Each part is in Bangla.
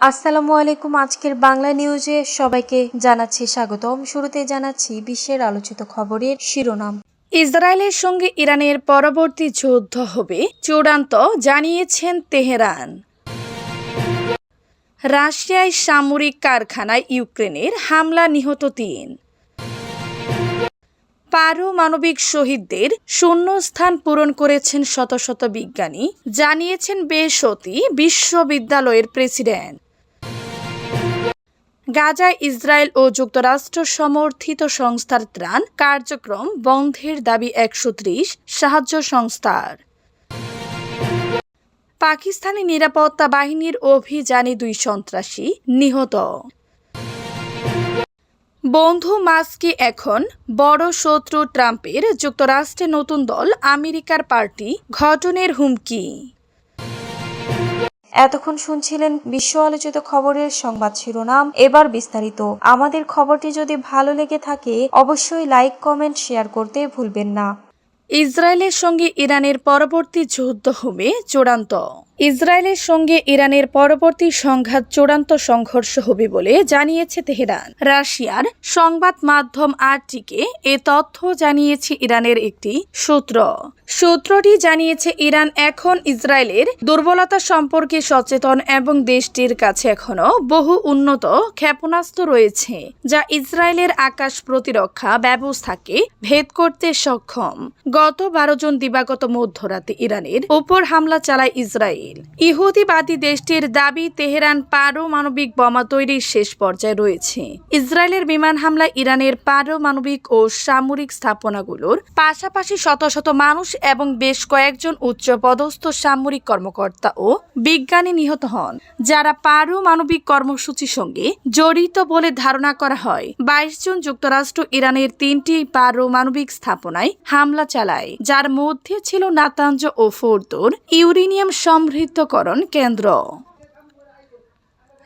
আসসালামু আলাইকুম। আজকের বাংলা নিউজে সবাইকে জানাচ্ছি স্বাগতম। শুরুতে জানাচ্ছি বিশ্বের আলোচিত খবরের শিরোনাম। ইসরায়েলের সঙ্গে ইরানের পরবর্তী যুদ্ধ হবে, চূড়ান্ত জানিয়েছেন তেহরান। রাশিয়ায় সামরিক কারখানায় ইউক্রেনের হামলা নিহত তিন। পারমাণবিক শহীদদের শূন্যস্থান পূরণ করেছেন শত শত বিজ্ঞানী, জানিয়েছেন বেসতী বিশ্ববিদ্যালয়ের প্রেসিডেন্ট। গাজায় ইসরায়েল ও যুক্তরাষ্ট্র সমর্থিত সংস্থার ত্রাণ কার্যক্রম বন্ধের দাবি একশো ত্রিশ সাহায্য সংস্থার। পাকিস্তানি নিরাপত্তা বাহিনীর অভিযানে দুই সন্ত্রাসী নিহত। বন্ধু মাস্কি এখন বড় শত্রু ট্রাম্পের যুক্তরাষ্ট্রে নতুন দল আমেরিকার পার্টি ঘটনের হুমকি। এতক্ষণ শুনছিলেন বিশ্ব আলোচিত খবরের সংবাদ শিরোনাম। এবার বিস্তারিত। আমাদের খবরটি যদি ভালো লেগে থাকে, অবশ্যই লাইক, কমেন্ট, শেয়ার করতে ভুলবেন না। ইসরায়েলের সঙ্গে ইরানের পরবর্তী যুদ্ধ হবে চূড়ান্ত। ইসরায়েলের সঙ্গে ইরানের পরবর্তী সংঘাত চূড়ান্ত সংঘর্ষ হবে বলে জানিয়েছে তেহরান। রাশিয়ার সংবাদ মাধ্যম আরটিকে এ তথ্য জানিয়েছে ইরানের একটি সূত্র। সূত্রটি জানিয়েছে, ইরান এখন ইসরায়েলের দুর্বলতা সম্পর্কে সচেতন এবং দেশটির কাছে এখনও বহু উন্নত ক্ষেপণাস্ত্র রয়েছে, যা ইসরায়েলের আকাশ প্রতিরক্ষা ব্যবস্থাকে ভেদ করতে সক্ষম। গত বারো জন দিবাগত মধ্যরাতে ইরানের উপর হামলা চালায় ইসরায়েল। ইহুদিবাদী দেশটির দাবি, তেহরান পারমাণবিক বোমা তৈরির শেষ পর্যায়ে রয়েছে। ইসরায়েলের বিমান হামলায় ইরানের পারমাণবিক ও সামরিক স্থাপনাগুলোর পাশাপাশি শত শত মানুষ এবং বেশ কয়েকজন উচ্চ পদস্থ সামরিক কর্মকর্তা ও বিজ্ঞানী নিহত হন, যারা পারমাণবিক কর্মসূচির সঙ্গে জড়িত বলে ধারণা করা হয়। বাইশ জন যুক্তরাষ্ট্র ইরানের তিনটি পারমাণবিক স্থাপনায় হামলা চালায়, যার মধ্যে ছিল নাতাঞ্জ ও ফোরদোর ইউরেনিয়াম সমৃদ্ধকরণ কেন্দ্র।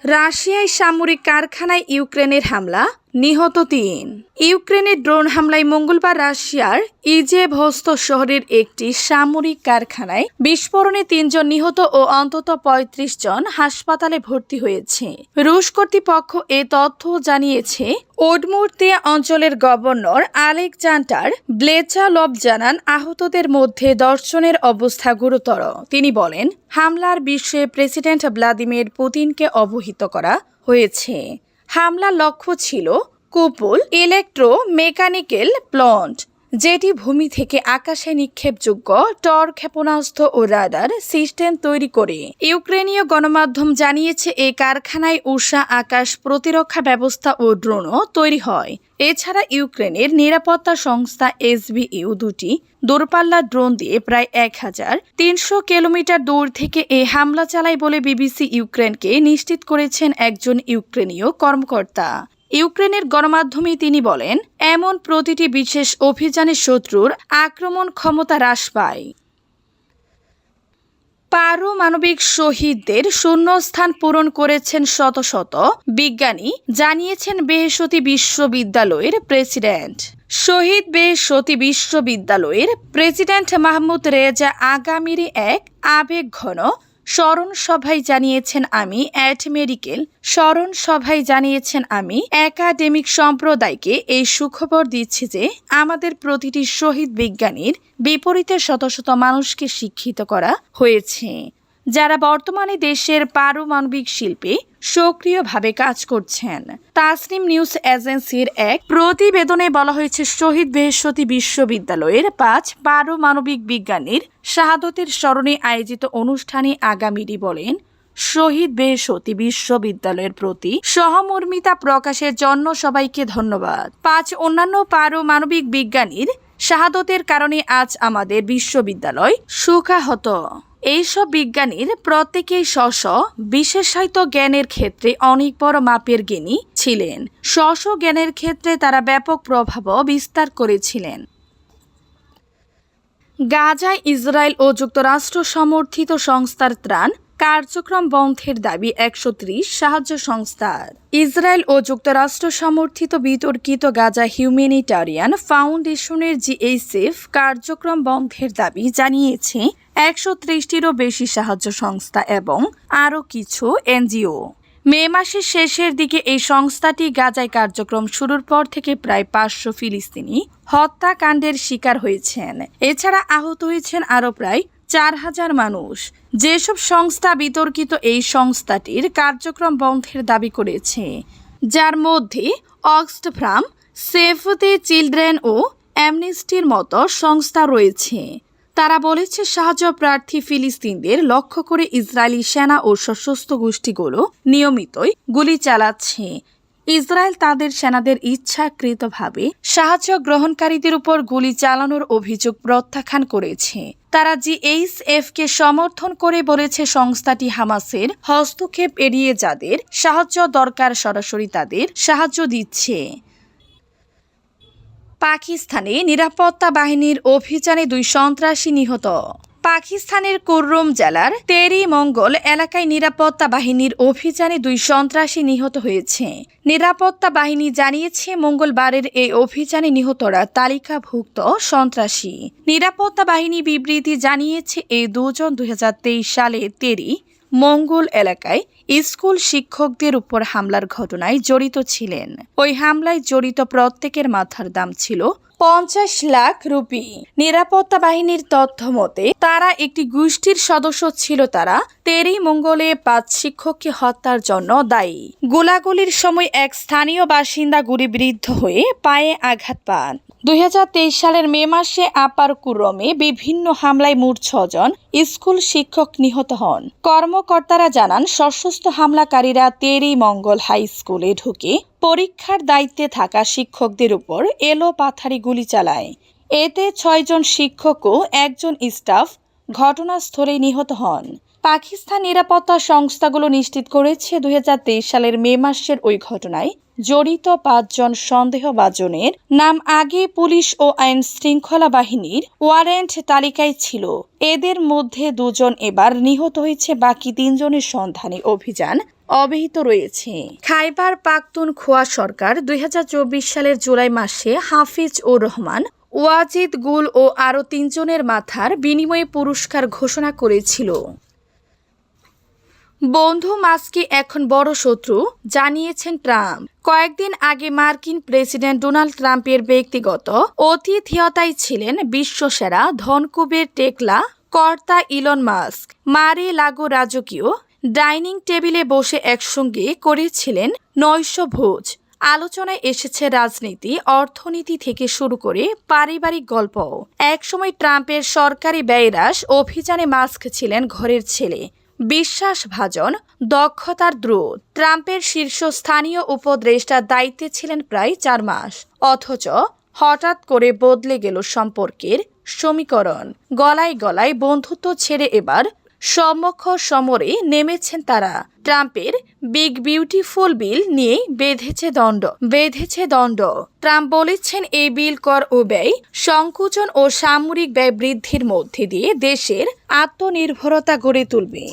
রাশিয়ায় সামরিক কারখানায় ইউক্রেনের হামলা নিহত তিন। ইউক্রেনের ড্রোন হামলায় মঙ্গলবার রাশিয়ার ইজেভস্ত শহরের একটি সামরিক কারখানায় বিস্ফোরণে তিনজন নিহত ও অন্তত ৩৫ জন হাসপাতালে ভর্তি হয়েছে। রুশ কর্তৃপক্ষ এ তথ্য জানিয়েছে ওডমুর্তিয়া অঞ্চলের গভর্নর আলেকজান্ডার ব্লেচালভ জানান, আহতদের মধ্যে দর্শনের অবস্থা গুরুতর। তিনি বলেন, হামলার বিষয়ে প্রেসিডেন্ট ভ্লাদিমির পুতিনকে অবহিত করা হয়েছে। হামলার লক্ষ্য ছিল কুপুল ইলেকট্রো মেকানিক্যাল প্লন্ট। যেটি ভূমি থেকে আকাশে নিক্ষেপযোগ্য টর ক্ষেপণাস্ত্র ও রাডার সিস্টেম তৈরি করে। ইউক্রেনীয় গণমাধ্যম জানিয়েছে এই কারখানায় উষা আকাশ প্রতিরক্ষা ব্যবস্থা ও ড্রোনও তৈরি হয়। এছাড়া ইউক্রেনের নিরাপত্তা সংস্থা এসবিইউ দুটি দূরপাল্লা ড্রোন দিয়ে প্রায় এক হাজার তিনশো কিলোমিটার দূর থেকে এই হামলা চালায় বলে বিবিসি ইউক্রেনকে নিশ্চিত করেছেন একজন ইউক্রেনীয় কর্মকর্তা। ইউক্রেনের গণমাধ্যমে তিনি বলেন, এমন প্রতিটি বিশেষ অভিযানে শত্রুর আক্রমণ ক্ষমতা হ্রাস পায়। পারমাণবিক শহীদদের শূন্যস্থান পূরণ করেছেন শত শত বিজ্ঞানী, জানিয়েছেন বেহসতি বিশ্ববিদ্যালয়ের প্রেসিডেন্ট। শহীদ বেহসতি বিশ্ববিদ্যালয়ের প্রেসিডেন্ট মাহমুদ রেজা আগামীর এক আবেগ ঘন স্মরণ সভায় জানিয়েছেন আমি অ্যাট মেডিকেল স্মরণ সভায় জানিয়েছেন আমি একাডেমিক সম্প্রদায়কে এই সুখবর দিচ্ছি যে আমাদের প্রতিটি শহীদ বিজ্ঞানীর বিপরীতে শত শত মানুষকে শিক্ষিত করা হয়েছে। যারা বর্তমানে দেশের পারমাণবিক শিল্পে সক্রিয়ভাবে কাজ করছেন। তাসনিম নিউজ এজেন্সির এক প্রতিবেদনে বলা হয়েছে, শহীদ বেহসতি বিশ্ববিদ্যালয়ের পাঁচ পারমাণবিক বিজ্ঞানীর শাহাদতের স্মরণে আয়োজিত অনুষ্ঠানে আগামীটি বলেন, শহীদ বেহসতি বিশ্ববিদ্যালয়ের প্রতি সহমর্মিতা প্রকাশের জন্য সবাইকে ধন্যবাদ। পাঁচ অন্যান্য পারমাণবিক বিজ্ঞানীর শাহাদতের কারণে আজ আমাদের বিশ্ববিদ্যালয় সুখাহত। এইসব বিজ্ঞানীর প্রত্যেকেই স্ব বিশেষায়িত জ্ঞানের ক্ষেত্রে অনেক বড় মাপের জ্ঞানী ছিলেন। স্ব জ্ঞানের ক্ষেত্রে তারা ব্যাপক প্রভাব বিস্তার করেছিলেন। গাজায় ইসরায়েল ও যুক্তরাষ্ট্র সমর্থিত সংস্থার ত্রাণ কার্যক্রম বন্ধের দাবি একশো ত্রিশ সাহায্য সংস্থার। ইসরায়েল ও যুক্তরাষ্ট্র সমর্থিত বিতর্কিত গাজা হিউম্যানিটারিয়ান ফাউন্ডেশনের জিএইচএফ কার্যক্রম বন্ধের দাবি জানিয়েছে একশো ত্রিশটিরও বেশি সাহায্য সংস্থা এবং আরও কিছু এনজিও। মে মাসের শেষের দিকে এই সংস্থাটি গাজায় কার্যক্রম শুরুর পর থেকে প্রায় পাঁচশো ফিলিস্তিনি হত্যাকাণ্ডের শিকার হয়েছেন। এছাড়া আহত হয়েছেন আরও প্রায় চার হাজার মানুষ। যেসব সংস্থা বিতর্কিত এই সংস্থাটির কার্যক্রম বন্ধের দাবি করেছে, যার মধ্যে অক্সফ্রাম সেভ দ্য চিলড্রেন ও অ্যামনেস্টির মতো সংস্থা রয়েছে। তারা বলেছে, সাহায্য প্রার্থী ফিলিস্তিনদের লক্ষ্য করে ইসরায়েলি সেনা ও সশস্ত্র গোষ্ঠীগুলো নিয়মিতই গুলি চালাচ্ছে। ইসরায়েল তাদের সেনাদের ইচ্ছাকৃতভাবে সাহায্য গ্রহণকারীদের উপর গুলি চালানোর অভিযোগ প্রত্যাখ্যান করেছে। তারা জিএইচএফ কে সমর্থন করে বলেছে, সংস্থাটি হামাসের হস্তক্ষেপ এড়িয়ে যাদের সাহায্য দরকার সরাসরি তাদের সাহায্য দিচ্ছে। পাকিস্তানে নিরাপত্তা বাহিনীর অভিযানে দুই সন্ত্রাসী নিহত। পাকিস্তানের কুররুম জেলার তেরি মঙ্গল এলাকায় নিরাপত্তা বাহিনীর অভিযানে দুই সন্ত্রাসী নিহত হয়েছে। নিরাপত্তা বাহিনী জানিয়েছে, মঙ্গলবারের এই অভিযানে নিহতরা তালিকাভুক্ত সন্ত্রাসী। নিরাপত্তা বাহিনী বিবৃতি জানিয়েছে, এই দুজন দুই হাজার তেইশ সালে তেরি মঙ্গল এলাকায় স্কুল শিক্ষকদের উপর হামলার ঘটনায় জড়িত ছিলেন। ওই হামলায় জড়িত প্রত্যেকের মাথার দাম ছিল পঞ্চাশ লাখ রুপি। নিরাপত্তা বাহিনীর তথ্য মতে, তারা একটি গোষ্ঠীর সদস্য ছিল তারা। তেরি মঙ্গলে পাঁচ শিক্ষককে হত্যার জন্য দায়ী। গোলাগুলির সময় এক স্থানীয় বাসিন্দা গুলিবিদ্ধ হয়ে পায়ে আঘাত পান। দুই হাজার তেইশ সালের মে মাসে আপার কুরমে বিভিন্ন হামলায় মোট ছজন স্কুল শিক্ষক নিহত হন। কর্মকর্তারা জানান, সশস্ত্র হামলাকারীরা তেরি মঙ্গল হাই স্কুলে ঢুকে পরীক্ষার দায়িত্বে থাকা শিক্ষকদের উপর এলো পাথারি গুলি চালায়। এতে ছয়জন শিক্ষক ও একজন স্টাফ ঘটনাস্থলে নিহত হন। পাকিস্তান নিরাপত্তা সংস্থাগুলো নিশ্চিত করেছে দুই হাজার তেইশ সালের মে মাসের ওই ঘটনায়। জড়িত পাঁচজন সন্দেহভাজনের নাম আগে পুলিশ ও আইন শৃঙ্খলা বাহিনীর ওয়ারেন্ট তালিকায় ছিল। এদের মধ্যে দুজন এবার নিহত হয়েছে, বাকি তিনজনের সন্ধানে অভিযান অব্যাহত রয়েছে। খাইবার পাখতুন খোয়া সরকার দুই হাজার চব্বিশ সালের জুলাই মাসে হাফিজ ও রহমান, ওয়াজিদ গুল ও আরও তিনজনের মাথার বিনিময়ে পুরস্কার ঘোষণা করেছিল। বন্ধু মাস্কি এখন বড় শত্রু, জানিয়েছেন ট্রাম্প। কয়েকদিন আগে মার্কিন প্রেসিডেন্ট ডোনাল্ড ট্রাম্পের ব্যক্তিগত অতিথিয়তায় ছিলেন বিশ্বসেরা ধনকুবের টেকলা কর্তা ইলন মাস্ক। মারে লাগো রাজকীয় ডাইনিং টেবিলে বসে একসঙ্গে করেছিলেন নৈশ ভোজ আলোচনায় এসেছে রাজনীতি, অর্থনীতি থেকে শুরু করে পারিবারিক গল্প একসময় ট্রাম্পের সরকারি ব্যয়রাস অভিযানে মাস্ক ছিলেন ঘরের ছেলে। বিশ্বাসভাজন, দক্ষতার দ্রুত। ট্রাম্পের শীর্ষস্থানীয় উপদেষ্টার দায়িত্বে ছিলেন প্রায় চার মাস। অথচ হঠাৎ করে বদলে গেল সম্পর্কের সমীকরণ। গলায় গলায় বন্ধুত্ব ছেড়ে এবার সম্মুখ সমরে নেমেছেন তারা। ট্রাম্পের বিগ বিউটিফুল বিল নিয়ে বেঁধেছে দণ্ড। বেঁধেছে দণ্ড। ট্রাম্প বলেছেন এই বিল কর ও ব্যয় সংকুচন ও সামরিক ব্যয় বৃদ্ধির মধ্যে দিয়ে দেশের আত্মনির্ভরতা গড়ে তুলবে।